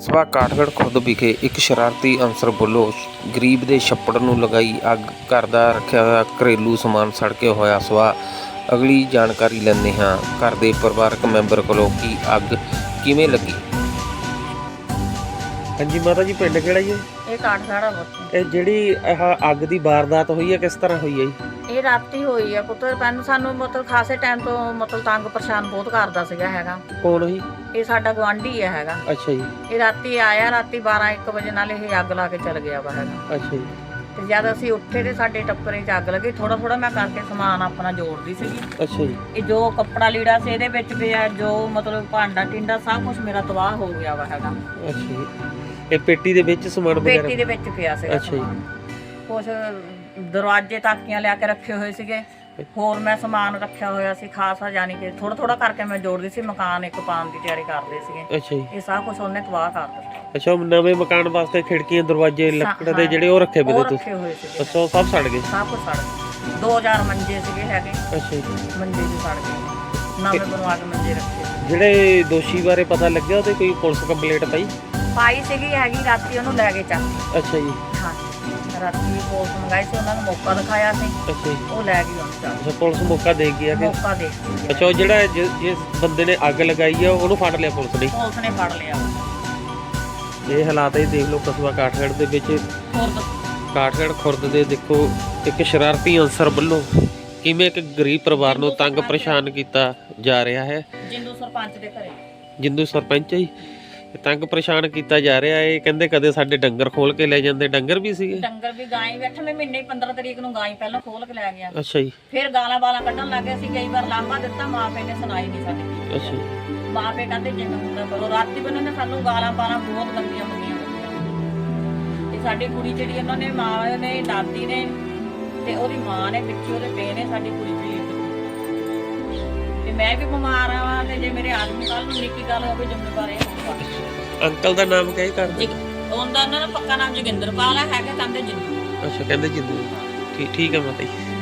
ਸਵਾ ਕਾਠਗੜ੍ਹ ਖੁਦ ਵਿਖੇ ਇੱਕ ਸ਼ਰਾਰਤੀ ਅਨਸਰ ਵੱਲੋਂ ਗਰੀਬ ਦੇ ਛੱਪੜ ਨੂੰ ਲਗਾਈ ਅੱਗ, ਘਰ ਦਾ ਰੱਖਿਆ ਹੋਇਆ ਘਰੇਲੂ ਸਮਾਨ ਸੜ ਕੇ ਹੋਇਆ ਸਵਾ ਅਗਲੀ ਜਾਣਕਾਰੀ ਲੈਂਦੇ ਹਾਂ, ਘਰ ਦੇ ਪਰਿਵਾਰਕ ਮੈਂਬਰ ਕੋਲੋਂ ਕੀ ਅੱਗ ਕਿਵੇਂ ਲੱਗੀ? ਹਾਂਜੀ ਮਾਤਾ ਜੀ ਪਿੰਡ ਕਿਹੜਾ ਜੀ? ਇਹ ਆ ਪੁੱਤ ਇਹ ਜਿਹੜੀ ਇਹ ਅੱਗ ਦੀ ਵਾਰਦਾਤ ਹੋਈ ਹੈ ਕਿਸ ਤਰ੍ਹਾਂ ਹੋਈ ਹੈ ਜੀ? ਇਹ ਰਾਤੀ ਹੋਈ ਆ ਪੁੱਤਰ ਪੈਨ ਸਾਨੂੰ ਮਤਲਬ ਖਾਸੇ ਟਾਈਮ ਤੋਂ ਮਤਲਬ ਤੰਗ ਪਰੇਸ਼ਾਨ ਬਹੁਤ ਕਰਦਾ ਸੀਗਾ ਹੈਗਾ। ਕੌਣ ਹੋਈ ਇਹ ਸਾਡਾ ਗਵਾਂਢੀ ਹੈ ਹੈਗਾ। ਅੱਛਾ ਜੀ। ਇਹ ਰਾਤੀ ਆਇਆ ਰਾਤੀ 12 1 ਵਜੇ ਨਾਲ ਇਹ ਅੱਗ ਲਾ ਕੇ ਚਲ ਗਿਆ ਵਾ ਹੈਗਾ। ਅੱਛਾ ਜੀ। ਤੇ ਜਦ ਅਸੀਂ ਉੱਠੇ ਤੇ ਸਾਡੇ ਟੱਪਰੇ 'ਚ ਅੱਗ ਲੱਗੀ ਥੋੜਾ ਥੋੜਾ ਮੈਂ ਕਰਕੇ ਸਮਾਨ ਆਪਣਾ ਜੋੜਦੀ ਸੀਗੀ। ਅੱਛਾ ਜੀ। ਇਹ ਜੋ ਕੱਪੜਾ ਲੀੜਾ ਸੀ ਇਹਦੇ ਵਿੱਚ ਪਿਆ ਜੋ ਮਤਲਬ ਭਾਂਡਾ ਟਿੰਡਾ ਸਭ ਕੁਝ ਮੇਰਾ ਤਬਾਹ ਹੋ ਗਿਆ ਵਾ ਹੈਗਾ। ਅੱਛਾ ਜੀ। ਇਹ ਪੇਟੀ ਦੇ ਵਿੱਚ ਸਮਾਨ ਪੇਟੀ ਵਗੈਰਾ ਦੇ ਵਿੱਚ ਪਿਆ ਸੀਗਾ। ਅੱਛਾ ਜੀ। ਸਮਾਨ ਕੁਝ ਦਰਵਾਜ਼ੇ ਤਾਕੀਆਂ ਲਿਆ ਕੇ ਰੱਖੇ ਹੋਏ ਸੀਗੇ। ਹੋਰ ਮੈਂ ਸਮਾਨ ਰੱਖਿਆ ਹੋਇਆ ਸੀ ਖਾਸਾ ਯਾਨੀ ਕਿ ਥੋੜਾ ਥੋੜਾ ਕਰਕੇ ਮੈਂ ਜੋੜਦੀ ਸੀ ਮਕਾਨ ਇੱਕ ਪਾਉਣ ਦੀ ਤਿਆਰੀ ਕਰਦੇ ਸੀਗੇ। ਅੱਛਾ ਜੀ। ਇਹ ਸਭ ਕੁਝ ਉਹਨੇ ਤਬਾਹ ਕਰ ਦਿੱਤਾ। ਅੱਛਾ ਉਹ ਨਵੇਂ ਮਕਾਨ ਵਾਸਤੇ ਖਿੜਕੀਆਂ ਦਰਵਾਜ਼ੇ ਲੱਕੜ ਦੇ ਜਿਹੜੇ ਉਹ ਰੱਖੇ ਉਹ ਬਦੇ ਤੁਸੀਂ? ਰੱਖੇ ਹੋਏ ਸੀਗੇ। ਅੱਛਾ ਉਹ ਸਭ ਸੜ ਗਏ? ਸਭ ਕੁਝ ਸੜ ਗਿਆ 2000 ਮੰਜੇ ਸੀਗੇ ਹੈਗੇ। ਅੱਛਾ ਜੀ। ਮੰਜੇ ਵੀ ਸੜ ਗਏ। ਨਵੇਂ ਬਣਵਾ ਕੇ ਮੰਜੇ ਰੱਖੇ। ਜਿਹੜੇ ਦੋਸ਼ੀ ਬਾਰੇ ਪਤਾ ਲੱਗਿਆ ਉਹਦੇ ਕੋਈ ਪੁਲਿਸ ਕੰਪਲੇਂਟ ਪਾਈ? ਪਾਈ ਸੀਗੀ ਹੈਗੀ ਰਾਤੀ ਉਹਨੂੰ ਲੈ ਕੇ ਚੱਕ ਅੱਛਾ ਜੀ। ਹਾਂ ਰਾਤੀ ਪੁਲਿਸ ਮੰਗਾਈ ਸੀ ਉਹਨਾਂ ਨੂੰ ਮੌਕਾ ਦਿਖਾਇਆ ਸੀ। ਅੱਛਾ ਜੀ। ਉਹ ਲੈ ਗਈ ਉਹਨੂੰ ਚੱਕ ਅੱਛਾ ਪੁਲਿਸ ਮੌਕਾ ਦੇ ਗਈ ਆ ਕਿ ਮੌਕਾ ਦੇ ਦਿੱਤੀ ਅੱਛਾ ਉਹ ਜਿਹੜਾ ਜਿ- ਜਿਸ ਬੰਦੇ ਨੇ ਅੱਗ ਲਗਾਈ ਆ ਉਹਨੂੰ ਫੜ ਲਿਆ ਪੁਲਿਸ ਨੇ? ਪੁਲਿਸ ਨੇ ਫੜ ਲਿਆ। ਇਹ ਹਾਲਾਤ ਹੀ ਦੇਖ ਲਓ ਕਸਬਾ ਕਾਠਗੜ੍ਹ ਦੇ ਵਿੱਚ। ਹੋਰ ਦੱਸੋ। ਕਾਠਗੜ੍ਹ ਖੁਰਦ ਦੇ ਦੇਖੋ ਇੱਕ ਸ਼ਰਾਰਤੀ ਅਨਸਰ ਵੱਲੋਂ ਕਿਵੇਂ ਇੱਕ ਗਰੀਬ ਪਰਿਵਾਰ ਨੂੰ ਤੰਗ ਪਰੇਸ਼ਾਨ ਕੀਤਾ ਜਾ ਰਿਹਾ ਹੈ? ਜਿੰਦੂ ਸਰਪੰਚ ਦੇ ਘਰੇ। ਜਿੰਦੂ ਸਰਪੰਚ ਹੈ ਜੀ। ਇਹ ਤੰਗ ਪਰੇਸ਼ਾਨ ਕੀਤਾ ਜਾ ਰਿਹਾ ਹੈ। ਇਹ ਕਹਿੰਦੇ ਕਦੇ ਸਾਡੇ ਡੰਗਰ ਖੋਲ ਕੇ ਲੈ ਜਾਂਦੇ। ਡੰਗਰ ਵੀ ਸੀਗੇ? ਡੰਗਰ ਵੀ ਗਾਂ ਹੀ ਬੈਠਵੇਂ ਮਹੀਨੇ 15 ਤਰੀਕ ਨੂੰ ਗਾਂ ਹੀ ਪਹਿਲਾਂ ਖੋਲ ਕੇ ਲੈ ਗਿਆ। ਅੱਛਾ ਜੀ। ਫਿਰ ਗਾਲਾਂ ਵਾਲਾਂ ਕੱਢਣ ਲੱਗੇ ਸੀ ਕਈ ਵਾਰ ਲਾਂਬਾ ਦਿੱਤਾ ਮਾਂ ਪਿਓ ਨੇ ਸੁਣਾਈ ਨਹੀਂ ਸਾਡੀ। ਅੱਛਾ ਜੀ। ਮਾਂ ਪਿਓ ਕਹਿੰਦੇ ਜਿੰਨਾ ਹੁੰਦਾ ਕਰੋ। ਰਾਤੀ ਬੰਨੇ ਨੇ ਸਾਨੂੰ ਗਾਲਾਂ ਵਾਲਾਂ ਬਹੁਤ ਗੰਦੀਆਂ ਮੰਗੀਆਂ ਤੇ ਸਾਡੀ ਕੁੜੀ ਜਿਹੜੀ ਉਹਨਾਂ ਨੇ ਮਾਂ ਨੇ ਦਾਦੀ ਨੇ ਤੇ ਉਹਦੀ ਮਾਂ ਨੇ ਪਿੱਛੇ ਉਹਦੇ ਪੇ ਨੇ ਸਾਡੀ ਕੁੜੀ ਤੇ ਮੈਂ ਵੀ ਬਿਮਾਰ ਆ ਤੇ ਜੇ ਮੇਰੇ ਆਦਮੀ ਕੱਲ ਨੂੰ ਨਿੱਕੀ ਗੱਲ ਹੋਵੇ ਜ਼ਿੰਮੇਵਾਰ ਇਹ ਹੋਊਗਾ। ਅੰਕਲ ਦਾ ਨਾਮ ਕਿਹ ਕਰਦੇ ਉਹਨਾਂ ਦਾ? ਪੱਕਾ ਨਾਮ ਜੋਗਿੰਦਰਪਾਲ ਹੈ ਹੈਗਾ ਕਹਿੰਦੇ ਜਿੰਦੂ। ਅੱਛਾ ਕਹਿੰਦੇ ਜਿੰਦੂ। ਠੀਕ ਠੀਕ ਹੈ ਮਾਤਾ ਜੀ।